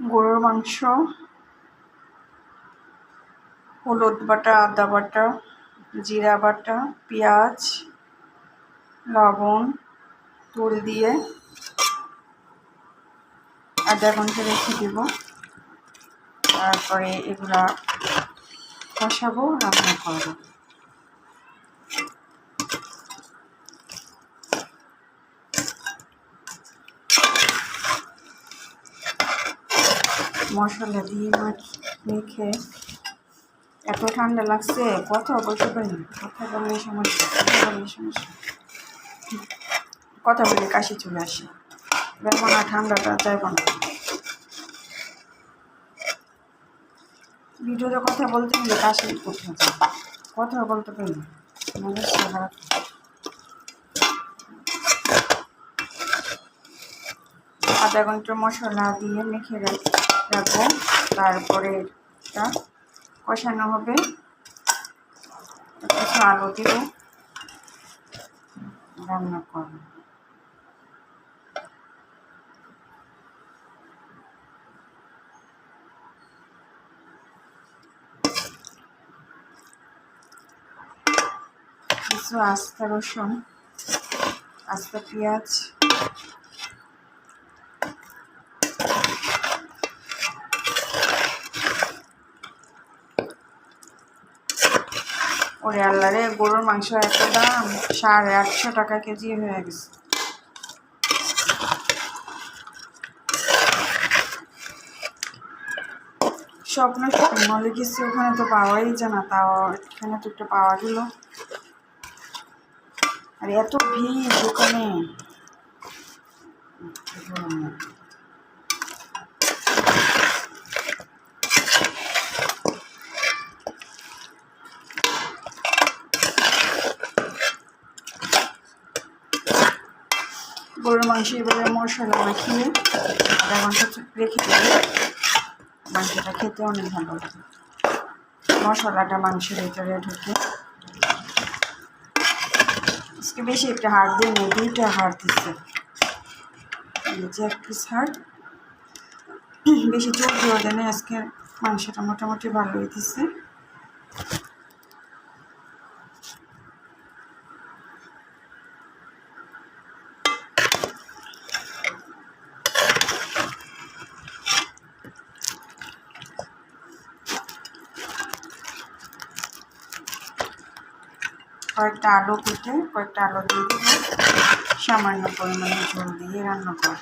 গরুর মাংস, হলুদ বাটা, আদা বাটা, জিরা বাটা, পেঁয়াজ, লবণ তুল দিয়ে আধা ঘণ্টা রেখে দেব। তারপরে এগুলা কষাবো, রান্না করব। মশলা দিয়ে মাছ মেখে। এত ঠান্ডা লাগছে কথা বলতে পারি কথা বললে সমস্যা, কথা বললে কথা বলে কাশি চলে আসে। মনে হয় ঠান্ডাটা যাইব না। ভিডিওতে কথা বলতে গেলে কাশি করতে কথা বলতে পারি আমাদের খারাপ। আধা ঘণ্টা মশলা দিয়ে মেখে রাখব। তারপরে এটা কষানো হবে। কিছু আলু দিব রান্না করব। কিছু আস্তা রসুন, আস্তা পেঁয়াজ ওরে আল্লাহ রে, গরুর মাংস এত দাম? সাড়ে আটশো টাকা কেজি হয়ে গেছে। স্বপ্ন মলে গেছি ওখানে তো পাওয়াই যায় না, তাও এখানে তো একটু পাওয়া গেল। আর এত ভিড় দোকানে। গরুর মাংস এবারে মশলা মাখিয়ে আধা ঘণ্টা রেখে দেবে মাংসটা খেতে অনেক ভালো লাগে। মশলাটা মাংসের ভিতরে ঢুকে। আজকে বেশি একটা হাড় দিয়ে নেই, দুইটা হাড় দিচ্ছে যে এক পিস হাড়। বেশি চোখ দিয়ে দেয় আজকে মাংসটা মোটামুটি ভালোই দিচ্ছে কয়েকটা আলু কেটে কয়েকটা আলু দিয়ে দেবো সামান্য পরিমাণে জল দিয়ে রান্না করব।